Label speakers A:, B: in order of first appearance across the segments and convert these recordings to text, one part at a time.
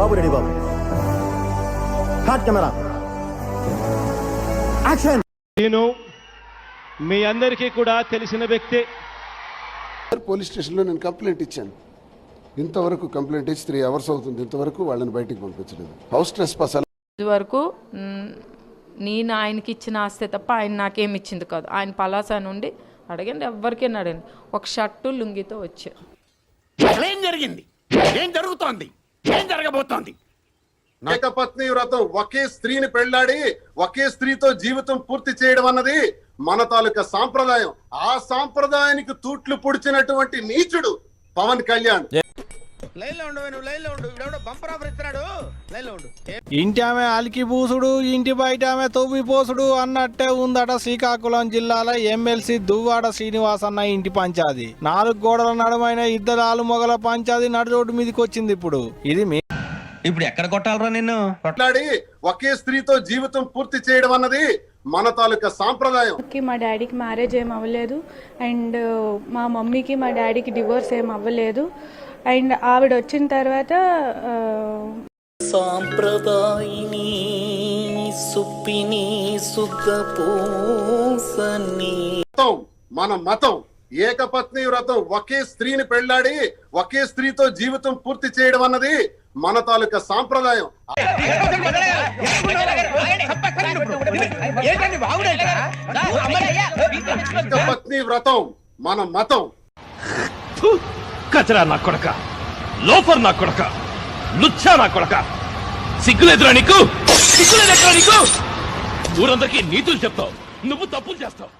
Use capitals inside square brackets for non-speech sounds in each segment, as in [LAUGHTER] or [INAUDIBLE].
A: బాబు ready బాబు. Hot camera action
B: నేను మీ అందరికీ కూడా తెలిసిన వ్యక్తే.
C: పోలీస్ స్టేషన్లో నేను కంప్లైంట్ ఇచ్చాను. ఇంతవరకు కంప్లైంట్ ఇచ్చి త్రీ అవర్స్ అవుతుంది. ఇంతవరకు వాళ్ళని బయటికి పంపించలేదు. హౌస్ స్ట్రెస్ పాస్
D: వరకు నేను ఆయనకి ఇచ్చిన ఆస్తి తప్ప ఆయన నాకేం ఇచ్చింది కాదు. ఆయన పలాసా నుండి అడగండి ఎవరికైనా అడగండి. ఒక షర్టు లుంగితో వచ్చారు.
E: ఏం జరిగింది? ఏం జరుగుతోంది? ఏం జరగబోతోంది?
C: ఏకపత్ని వ్రతం ఒకే స్త్రీని పెళ్ళాడి ఒకే స్త్రీతో జీవితం పూర్తి చేయడం అన్నది మన తాలూకా సాంప్రదాయం. ఆ సాంప్రదాయానికి తూట్లు పొడిచినటువంటి నీచుడు పవన్ కళ్యాణ్.
E: లైన్లో ఉండు నువ్వు లైన్లో ఉండు. ఇవిడెవడో బంపర్ ఆఫర్ ఇస్తున్నాడు. లైన్లో ఉండు
F: ఇంటి ఆమె అలికి పూసుడు ఇంటి బయట ఆమె తవ్వి పోసుడు అన్నట్టే ఉందట శ్రీకాకుళం జిల్లాలో ఎమ్మెల్సీ దువ్వాడ శ్రీనివాస్ అన్న ఇంటి పంచాది. నాలుగు గోడల నడుమైన ఇద్దరు ఆలు మొగల పంచాది నడు రోడ్డు మీదకి వచ్చింది ఇప్పుడు. ఇది మీ
G: ఇప్పుడు ఎక్కడ కొట్టాలరా నిన్ను?
C: పెళ్ళాడి ఒకే స్త్రీతో జీవితం పూర్తి చేయడం అన్నది మన తాలూకా సాంప్రదాయం.
H: కి మా డాడీకి మ్యారేజ్ ఏం అవ్వలేదు. అండ్ మా మమ్మీకి మా డాడీకి డివోర్స్ ఏం అవ్వలేదు. అండ్ ఆవిడ వచ్చిన తర్వాత
I: సాంప్రదాయిని సుప్పిని సుఖ పూసని
C: మతం మన మతం ఏకపత్ని వ్రతం ఒకే స్త్రీని పెళ్ళాడి ఒకే స్త్రీతో జీవితం పూర్తి చేయడం అన్నది మన తాలూకా సాంప్రదాయం. ఏకపత్ని వ్రతం మన మతం.
B: కచరా నా కొడక లోఫర్ నా కొడక లుచ్చా నా కొడక. సిగ్గులేదురా నీకు? సిగ్గులేదురా నీకు? ఊరందరికీ నీతులు చెప్తావు నువ్వు తప్పులు చేస్తావు.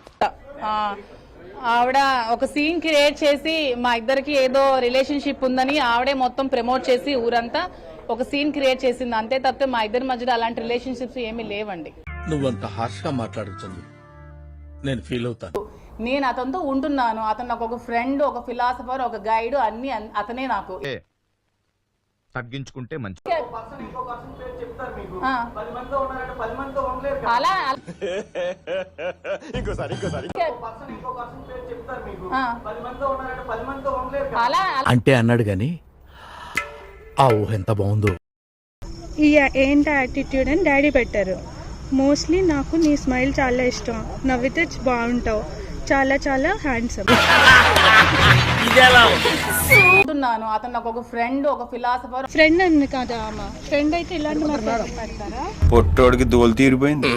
J: ఆవిడ ఒక సీన్ క్రియేట్ చేసి మా ఇద్దరికి ఏదో రిలేషన్షిప్ ఉందని ఆవిడే మొత్తం ప్రమోట్ చేసి ఊరంతా ఒక సీన్ క్రియేట్ చేసింది. అంతే తప్పితే మా ఇద్దరి మధ్యలో అలాంటి రిలేషన్షిప్స్ ఏమీ లేవండి.
E: నువ్వంత హార్ష్గా మాట్లాడుతుంది నేను ఫీల్ అవుతాను.
J: నేను అతనితో ఉంటున్నాను. అతను నాకు ఒక ఫ్రెండ్ ఒక ఫిలాసఫర్ ఒక గైడ్ అన్ని అన్- అతనే నాకు.
G: తగ్గించుకుంటే మంచి. [LAUGHS]
J: అలా
E: అంటే అన్నాడు గాని ఆ ఊహ ఎంత బాగుందో.
H: ఈ ఏంటి యాటిట్యూడ్ అని డాడీ పెట్టారు. మోస్ట్లీ నాకు నీ స్మైల్ చాలా ఇష్టం. నవ్వితే బాగుంటావు. చాలా చాలా హ్యాండ్సమ్
J: ఉంటున్నాను అతను నాకు ఒక ఫ్రెండ్ ఒక ఫిలాసఫర్
H: ఫ్రెండ్ అని కదా అమ్మ ఫ్రెండ్ అయితే ఇలాంటి
G: పొట్టోడికి దోలు తీరిపోయింది.